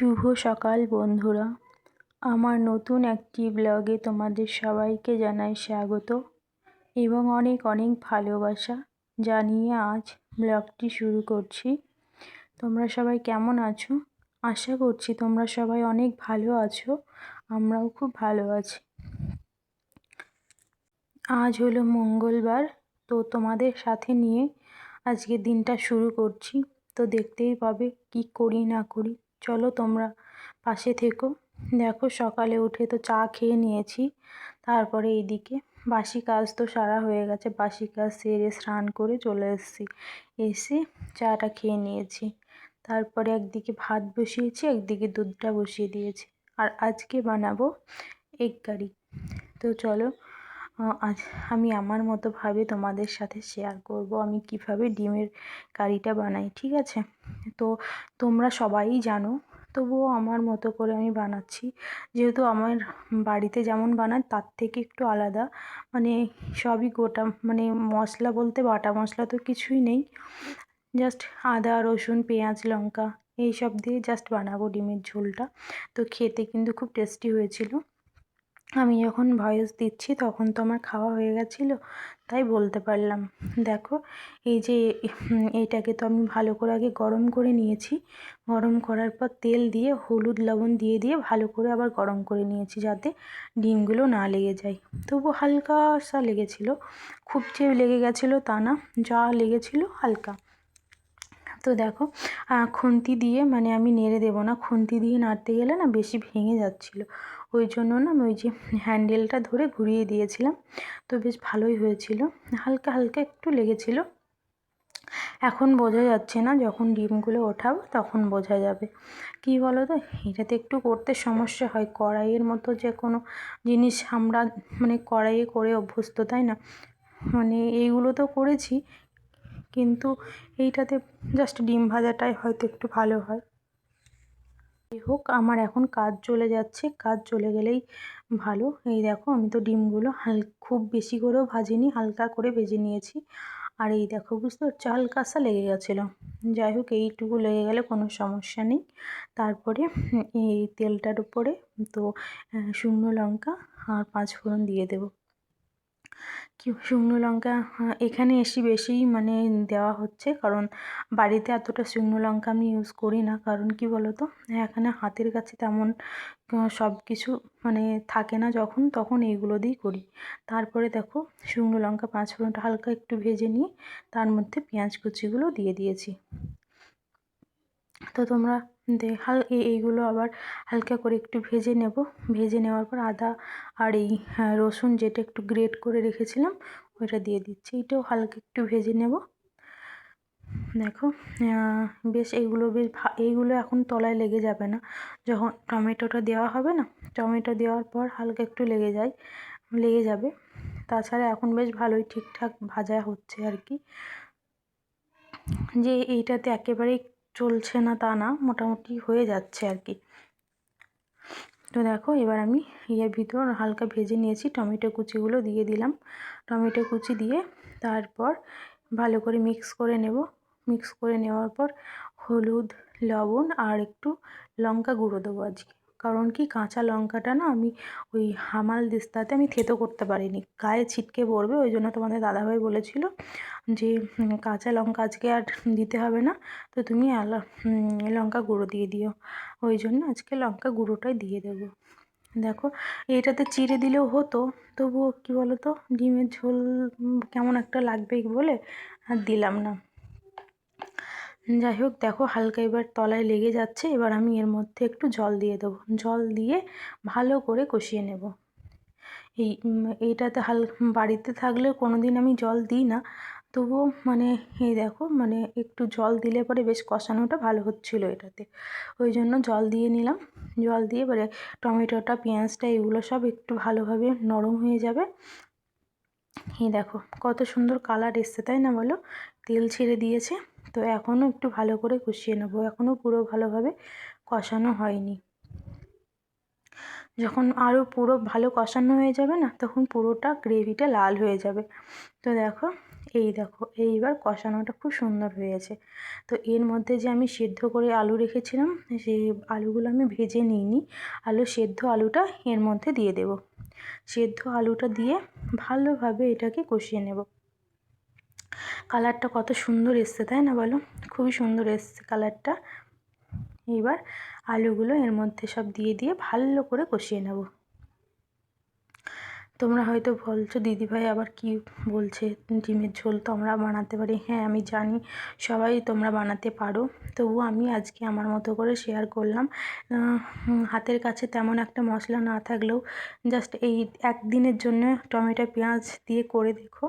শুভ সকাল, বন্ধুরা। আমার নতুন একটি ব্লগে তোমাদের সবাইকে জানাই স্বাগত এবং অনেক অনেক ভালোবাসা জানিয়ে আজ ব্লগটি শুরু করছি। তোমরা সবাই কেমন আছো? আশা করছি তোমরা সবাই অনেক ভালো আছো, আমরাও খুব ভালো আছি। আজ হলো মঙ্গলবার, তো তোমাদের সাথে নিয়ে আজকে দিনটা শুরু করছি। তো দেখতেই পাবে কি করি না করি। চলো তোমরা পাশে থেকো। দেখো সকালে উঠে তো চা খেয়ে নিয়েছি। তারপরে এইদিকে বাসি কাজ তো সারা হয়ে গেছে। বাসি কাজ সেরে স্নান করে চলে এসেছি। এসে চাটা খেয়ে নিয়েছি। তারপরে একদিকে ভাত বসিয়েছি, একদিকে দুধটা বসিয়ে দিয়েছি। আর আজকে বানাবো এগ কারি। তো চলো আজ আমি আমার মতোভাবে তোমাদের সাথে শেয়ার করব। আমি কীভাবে ডিমের কারিটা বানাই, ঠিক আছে? তো তোমরা সবাই জানো, তবুও আমার মতো করে আমি বানাচ্ছি। যেহেতু আমার বাড়িতে যেমন বানায়, তার থেকে একটু আলাদা। মানে সবই গোটা মানে মশলা বলতে বাটা মশলা তো কিছুই নেই। জাস্ট আদা, রসুন, পেঁয়াজ, লঙ্কা এই সব দিয়ে জাস্ট বানাবো ডিমের ঝোলটা। তো খেতে কিন্তু খুব টেস্টি হয়েছিল। আমি যখন ভয়েস দিচ্ছি তখন তো আমার খাওয়া হয়ে গেছিল, তাই বলতে পারলাম। দেখো, এই যে এইটাকে তো আমি ভালো করে আগে গরম করে নিয়েছি। গরম করার পর তেল দিয়ে, হলুদ লবণ দিয়ে দিয়ে ভালো করে আবার গরম করে নিয়েছি যাতে ডিমগুলো না লেগে যায়। তবু হালকা সা লেগেছিলো, খুব যে লেগে গেছিল তা না, যা লেগেছিলো হালকা। তো দেখো খুন্তি দিয়ে মানে আমি নেড়ে দেবো না, খুন্তি দিয়ে নাড়তে গেলে না বেশি ভেঙে যাচ্ছিল। ওই জন্য না আমি ওই যে হ্যান্ডেলটা ধরে ঘুরিয়ে দিয়েছিলাম। তো বেশ ভালোই হয়েছিল। হালকা হালকা একটু লেগেছিল। এখন বোঝা যাচ্ছে না যখন ডিমগুলো ওঠাবো তখন বোঝা যাবে। কী বলো তো এটাতে একটু করতে সমস্যা হয়। কড়াইয়ের মতো যে কোনো জিনিস আমরা মানে কড়াইয়ে করে অভ্যস্ত, তাই না? মানে এইগুলো তো করেছি, কিন্তু এইটাতে জাস্ট ডিম ভাজাটাই হয়তো একটু ভালো হয়। যাই হোক, আমার এখন কাজ চলে যাচ্ছে। কাজ চলে গেলেই ভালো। এই দেখো, আমি তো ডিমগুলো হাল, খুব বেশি করেও ভাজিনি, হালকা করে ভেজে নিয়েছি। আর এই দেখো, বুঝতে পারছ? হালকাসা লেগে গেছিল। যাই হোক, এইটুকু লেগে গেলে কোনো সমস্যা নেই। তারপরে এই তেলটার উপরে তো শুকনো লঙ্কা আর পাঁচ ফোড়ন দিয়ে দেবো। শুকনো লঙ্কা এখানে এসে বেশিই মানে দেওয়া হচ্ছে। কারণ বাড়িতে এতটা শুকনো লঙ্কা আমি ইউজ করি না। কারণ কি বলো তো এখানে হাতের কাছে তেমন সব কিছু মানে থাকে না যখন, তখন এইগুলো দিয়েই করি। তারপরে দেখো, শুকনো লঙ্কা পাঁচ ফোড়নটা হালকা একটু ভেজে নিয়ে, তার মধ্যে পেঁয়াজ কুচিগুলো দিয়ে দিয়েছি। তো তোমরা হাল এইগুলো আবার হালকা করে একটু ভেজে নেব। ভেজে নেওয়ার পর আদা আর এই হ্যাঁ, রসুন যেটা একটু গ্রেট করে রেখেছিলাম ওইটা দিয়ে দিচ্ছি। এটাও হালকা একটু ভেজে নেব। দেখো বেশ এইগুলো বেশ এইগুলো এখন তলায় লেগে যাবে না। যখন টমেটোটা দেওয়া হবে না টমেটো দেওয়ার পর হালকা একটু লেগে যায় লেগে যাবে। তাছাড়া এখন বেশ ভালোই ঠিকঠাক ভাজা হচ্ছে আর কি। যে এইটাতে একেবারেই চলছে না তা না, মোটামুটি হয়ে যাচ্ছে আর কি। তো দেখো, এবার আমি ইয়ের ভিতর হালকা ভেজে নিয়েছি টমেটো কুচিগুলো দিয়ে দিলাম। টমেটো কুচি দিয়ে তারপর ভালো করে মিক্স করে নেব। মিক্স করে নেওয়ার পর হলুদ, লবণ আর একটু লঙ্কা গুঁড়ো দেবো আজকে। কারণ কি কাঁচা লঙ্কাটা না আমি ওই হামাল দিস্তাতে আমি থেতো করতে পারিনি। গায়ে ছিটকে পড়বে, ওই জন্য তোমাদের দাদাভাই বলেছিল যে কাঁচা লঙ্কা আজকে আর দিতে হবে না, তো তুমি লঙ্কা গুঁড়ো দিয়ে দিও। ওই জন্য আজকে লঙ্কা গুঁড়োটাই দিয়ে দেবো। দেখো, এটাতে চিড়ে দিলেও হতো, তবুও কী বলো তো ডিমের ঝোল কেমন একটা লাগবে বলে আর দিলাম না। যাই হোক, দেখো হালকা এবার তলায় লেগে যাচ্ছে। এবার আমি এর মধ্যে একটু জল দিয়ে দেবো। জল দিয়ে ভালো করে কষিয়ে নেব। এই এইটাতে হাল, বাড়িতে থাকলে কোনো দিন আমি জল দিই না। তবুও মানে এই দেখো মানে একটু জল দিলে পরে বেশ কষানোটা ভালো হচ্ছিল এটাতে। ওই জন্য জল দিয়ে নিলাম। জল দিয়ে এবারে টমেটোটা, পেঁয়াজটা, এগুলো সব একটু ভালোভাবে নরম হয়ে যাবে। এই দেখো, কত সুন্দর কালার এসছে, তাই না বলো? তেল ছেড়ে দিয়েছে। তো এখনও একটু ভালো করে কষিয়ে নেব। এখনও পুরো ভালোভাবে কষানো হয়নি। যখন আরও পুরো ভালো কষানো হয়ে যাবে না, তখন পুরোটা গ্রেভিটা লাল হয়ে যাবে। তো দেখো, এই দেখো, এইবার কষানোটা খুব সুন্দর হয়েছে। তো এর মধ্যে যে আমি সেদ্ধ করে আলু রেখেছিলাম সেই আলুগুলো আমি ভেজে নিইনি। আলু সেদ্ধ আলুটা এর মধ্যে দিয়ে দেব। সেদ্ধ আলুটা দিয়ে ভালোভাবে এটাকে কষিয়ে নেব। কালারটা কত সুন্দর এসছে, তাই না বলো? খুবই সুন্দর এসছে কালারটা। এবার আলুগুলো এর মধ্যে সব দিয়ে দিয়ে ভালো করে কষিয়ে নেব। তোমরা হয়তো বলছো, দিদিভাই আবার কি বলছে? ডিমের ঝোল তো আমরা বানাতে পারি। হ্যাঁ আমি জানি সবাই তোমরা বানাতে পারো। তবুও আমি আজকে আমার মতো করে শেয়ার করলাম। হাতের কাছে তেমন একটা মশলা না থাকলেও জাস্ট এই একদিনের জন্য টমেটো, পেঁয়াজ দিয়ে করে দেখো।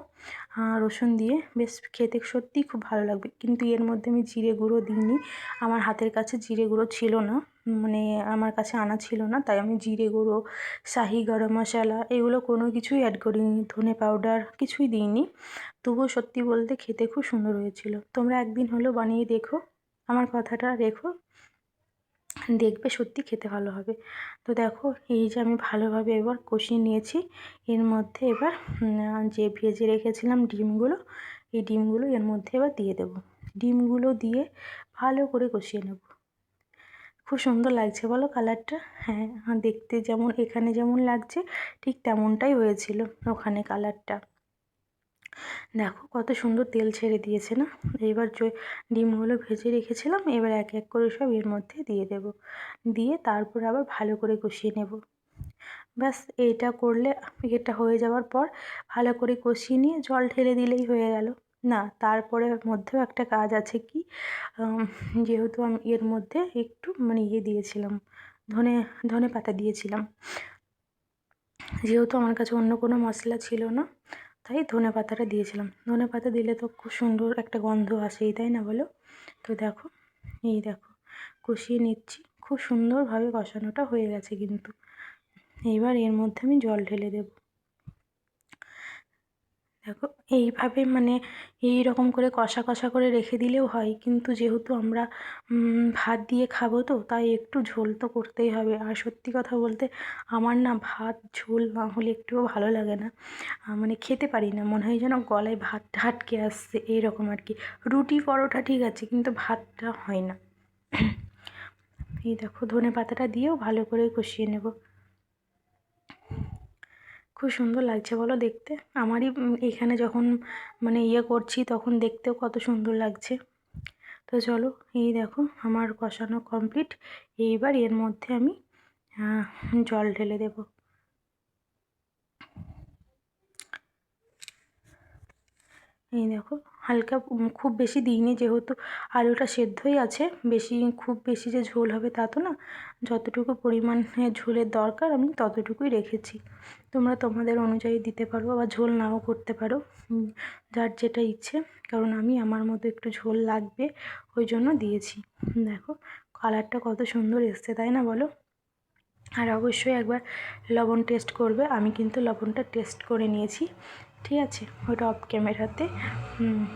রসুন দিয়ে বেশ খেতে সত্যিই খুব ভালো লাগবে। কিন্তু এর মধ্যে আমি জিরে গুঁড়ো দিইনি। আমার হাতের কাছে জিরে গুঁড়ো ছিল না। মানে আমার কাছে আনা ছিল না, তাই আমি জিরে গুঁড়ো, শাহি গরম মশলা এগুলো কোনো কিছুই অ্যাড করিনি। ধনে পাউডার কিছুই দিইনি। তবুও সত্যি বলতে খেতে খুব সুন্দর হয়েছিল। তোমরা একদিন হলেও বানিয়ে দেখো। আমার কথাটা রেখো। দেখবে সত্যি খেতে ভালো হবে। তো দেখো, এই যে আমি ভালোভাবে এবার কষিয়ে নিয়েছি। এর মধ্যে এবার যে ভেজে রেখেছিলাম ডিমগুলো, এই ডিমগুলো এর মধ্যে এবার দিয়ে দেবো। ডিমগুলো দিয়ে ভালো করে কষিয়ে নেব। খুব সুন্দর লাগছে বলো কালারটা। হ্যাঁ দেখতে যেমন, এখানে যেমন লাগছে, ঠিক তেমনটাই হয়েছিল ওখানে কালারটা। দেখো কত সুন্দর তেল ছেড়ে দিয়েছে না? এবার যে ডিমগুলো ভেজে রেখেছিলাম, এবার এক এক করে সব এর মধ্যে দিয়ে দেব। দিয়ে তারপর আবার ভালো করে কষিয়ে নেব। ব্যাস, এটা করলে এটা হয়ে যাওয়ার পর ভালো করে কষিয়ে নিয়ে জল ঢেলে দিলেই হয়ে গেল। না, তারপরে মধ্যেও একটা কাজ আছে কি? যেহেতু আমি এর মধ্যে একটু মানে ইয়ে দিয়েছিলাম, ধনে ধনে পাতা দিয়েছিলাম। যেহেতু আমার কাছে অন্য কোনো মশলা ছিল না তাই ধনে পাতাটা দিয়েছিলাম। ধনে পাতা দিলে তো খুব সুন্দর একটা গন্ধ আসেই, তাই না বলো? তো দেখো, এই দেখো, কষিয়ে নিচ্ছি। খুব সুন্দরভাবে কষানোটা হয়ে গেছে কিন্তু। এইবার এর মধ্যে আমি জল ঢেলে দেবো। দেখো, এইভাবে মানে এই রকম করে কষা কষা করে রেখে দিলেও হয়, কিন্তু যেহেতু আমরা ভাত দিয়ে খাব তো, তাই একটু ঝোল তো করতেই হবে। আর সত্যি কথা বলতে, আমার না ভাত, ঝোল না হলে একটুও ভালো লাগে না। মানে খেতে পারি না, মনে হয় যেন গলায় ভাতটা আটকে আসছে, এইরকম আর কি। রুটি, পরোটা ঠিক আছে, কিন্তু ভাতটা হয় না। এই দেখো ধনে পাতাটা দিয়েও ভালো করে কষিয়ে নেব। খুব সুন্দর লাগছে, বলো দেখতে। আমারই এখানে যখন মানে ইয়ে করছি, তখন দেখতেও কত সুন্দর লাগছে। তো চলো, এই দেখো আমার কষানো কমপ্লিট এইবার এর মধ্যে আমি জল ঢেলে দেবো। এই দেখো, হালকা খুব বেশি দিইনি যেহেতু আলুটা সেদ্ধই আছে, বেশি, খুব বেশি যে ঝোল হবে তা তো না। যতটুকু পরিমাণে ঝোলের দরকার আমি ততটুকুই রেখেছি। তোমরা তোমাদের অনুযায়ী দিতে পারো বা ঝোল নাও করতে পারো যার যেটা ইচ্ছে, কারণ আমি আমার মতো একটু ঝোল লাগবে ওই জন্য দিয়েছি। দেখো, কালারটা কত সুন্দর এসছে, তাই না বলো? আর অবশ্যই একবার লবণ টেস্ট করবে, আমি কিন্তু লবণটা টেস্ট করে নিয়েছি। ঠিক আছে? ওটা অফ ক্যামেরাতে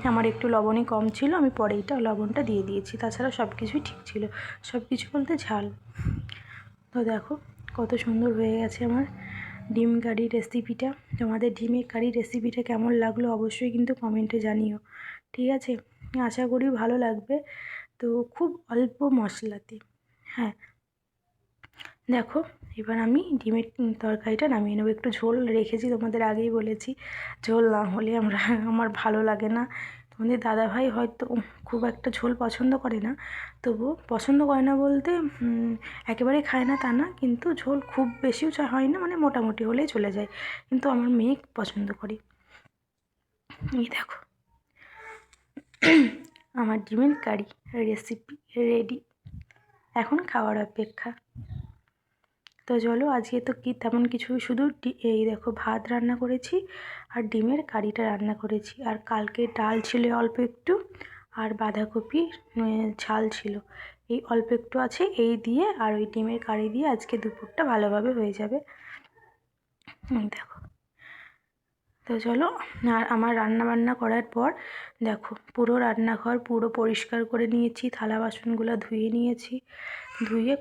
আমার একটু লবণই কম ছিল, আমি পরে এটা লবণটা দিয়ে দিয়েছি। তাছাড়া সব কিছুই ঠিক ছিল। সব কিছু বলতে ঝাল। তো দেখো, কত সুন্দর হয়ে গেছে আমার ডিম কারি রেসিপিটা তোমাদের ডিমের কারি রেসিপিটা কেমন লাগল অবশ্যই কিন্তু কমেন্টে জানিও। ঠিক আছে? আশা করি ভালো লাগবে। তো খুব অল্প মশলাতে। হ্যাঁ দেখো, এবার আমি ডিমের তরকারিটা নামিয়ে নেব। একটু ঝোল রেখেছি, তোমাদের আগেই বলেছি। ঝোল না হলে আমরা, আমার ভালো লাগে না। তোমাদের দাদাভাই হয়তো খুব একটা ঝোল পছন্দ করে না। তবুও পছন্দ করে না বলতে একেবারে খায় না তা না, কিন্তু ঝোল খুব বেশিও চা হয় না মানে মোটামুটি হলেই চলে যায়। কিন্তু আমার মেয়ে পছন্দ করে। এই দেখো। আমার ডিমের কারি রেসিপি রেডি। এখন খাওয়ার অপেক্ষা। তো চলো আজকে তো কি তেমন কিছু, শুধু এই দেখো ভাত রান্না করেছি আর ডিমের কারিটা রান্না করেছি। আর কালকে ডাল ছিল অল্প একটু আর বাঁধাকপি ঝাল ছিল। এই অল্প একটু আছে, এই দিয়ে আর ওই ডিমের কারি দিয়ে আজকে দুপুরটা ভালোভাবে হয়ে যাবে। দেখো। তো চলো, আর আমার রান্না বান্না করার পর দেখো পুরো রান্নাঘর পুরো পরিষ্কার করে নিয়েছি, থালা বাসনগুলো ধুয়ে নিয়েছি। ধুয়ে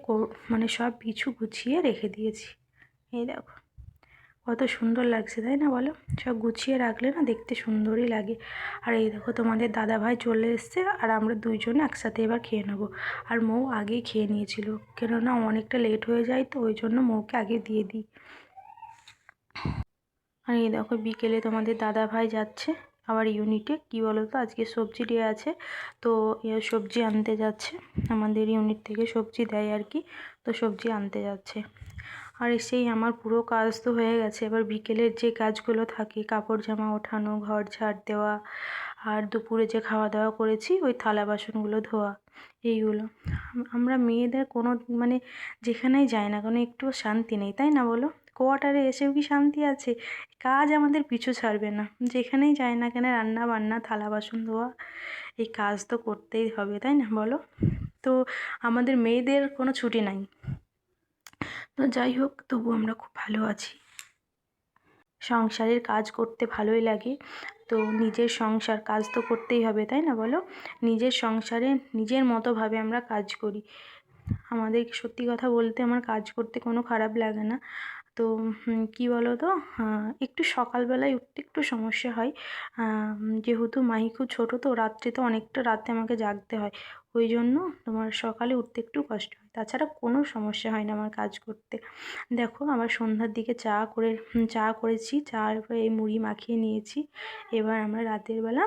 মানে সব কিছু গুছিয়ে রেখে দিয়েছি। এই দেখো, কত সুন্দর লাগছে, তাই না বলো? সব গুছিয়ে রাখলে না দেখতে সুন্দরই লাগে। আর এই দেখো, তোমাদের দাদা ভাই চলে এসছে আর আমরা দুইজনে একসাথে এবার খেয়ে নেব। আর মৌ আগেই খেয়ে নিয়েছিল, কেননা অনেকটা লেট হয়ে যায় তো, ওই জন্য মৌকে আগে দিয়ে দিই। আর এই দেখো, বিকেলে তোমাদের দাদা ভাই যাচ্ছে। আবার ইউনিটে কি বলতো? আজকে সবজি ডে আছে। তো সবজি আনতে যাচ্ছে। আমাদের ইউনিট থেকে সবজি দেয় আর কি। তো সবজি আনতে যাচ্ছে। আর সেই আমার পুরো কাজ তো হয়ে গেছে। এবার বিকেলের যে কাজগুলো থাকে, কাপড় জামা ওঠানো, ঘর ঝাড় দেওয়া আর দুপুরে যে খাওয়া দাওয়া করেছি, ওই থালা বাসনগুলো ধোয়া, এইগুলো। আমরা মেয়েদের কোনো মানে যেখানেই যাই না কোনো একটুও শান্তি নেই, তাই না বলো? কোয়ার্টারে এসেও কি শান্তি আছে? কাজ আমাদের পিছু ছাড়বে না। যেখানেই যাই না কেন রান্না বান্না থালা বাসন ধোয়া, এই কাজ তো করতেই হবে, তাই না বলো? তো আমাদের মেয়েদের কোনো ছুটি নাই। তো যাই হোক তবু আমরা খুব ভালো আছি। সংসারের কাজ করতে ভালোই লাগে। তো নিজের সংসার কাজ তো করতেই হবে, তাই না বলো? নিজের সংসারে নিজের মতোভাবে আমরা কাজ করি। আমাদের সত্যি কথা বলতে আমার কাজ করতে কোনো খারাপ লাগে না। তো কী বলো তো একটু সকালবেলায় উঠতে একটু সমস্যা হয়। যেহেতু মাহি খুব ছোটো, তো রাত্রে তো অনেকটা রাতে আমাকে জাগতে হয়। ওই জন্য তোমার সকালে উঠতে একটু কষ্ট হয়। তাছাড়া কোনো সমস্যা হয় না আমার কাজ করতে। দেখো আবার সন্ধ্যার দিকে চা করে চা করেছি চার এই মুড়ি মাখিয়ে নিয়েছি। এবার আমরা রাতের বেলা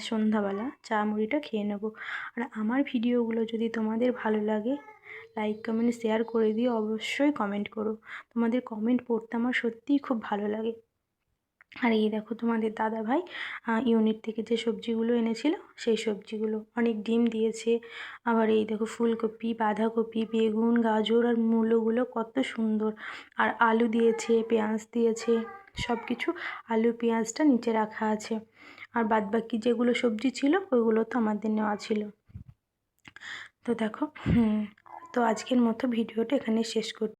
সন্ধ্যাবেলা চা মুড়িটা খেয়ে নেব। আর আমার ভিডিওগুলো যদি তোমাদের ভালো লাগে, লাইক, কমেন্ট, শেয়ার করে দিও। অবশ্যই কমেন্ট করো। তোমাদের কমেন্ট পড়তে আমার সত্যিই খুব ভালো লাগে। আর এই দেখো তোমাদের দাদা ভাই ইউনিট থেকে যে সবজিগুলো এনেছিল, সেই সবজিগুলো অনেক ডিম দিয়েছে। আবার এই দেখো ফুলকপি, বাঁধাকপি, বেগুন, গাজর আর মূলোগুলো কত সুন্দর। আর আলু দিয়েছে, পেঁয়াজ দিয়েছে সব কিছু আলু, পেঁয়াজটা নিচে রাখা আছে। আর বাদবাকি যেগুলো সবজি ছিল ওইগুলো তো আমাদের নেওয়া ছিল। তো দেখো তো আজকের মতো ভিডিওটা এখানে শেষ করছি